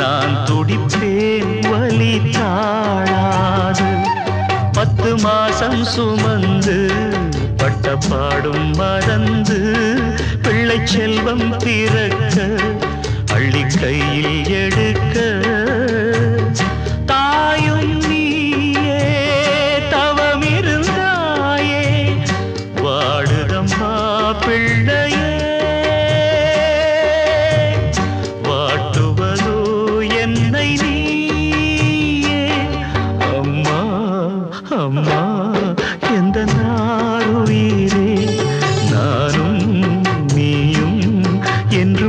நான் துடிப்பேன் வலி தாழாது. பத்து மாசம் சுமந்து பட்ட பாடும் மறந்து பிள்ளை செல்வம் பிறக்க அள்ளி கையில் எடுக்க. தாயும் பிள்ளை అమ్మా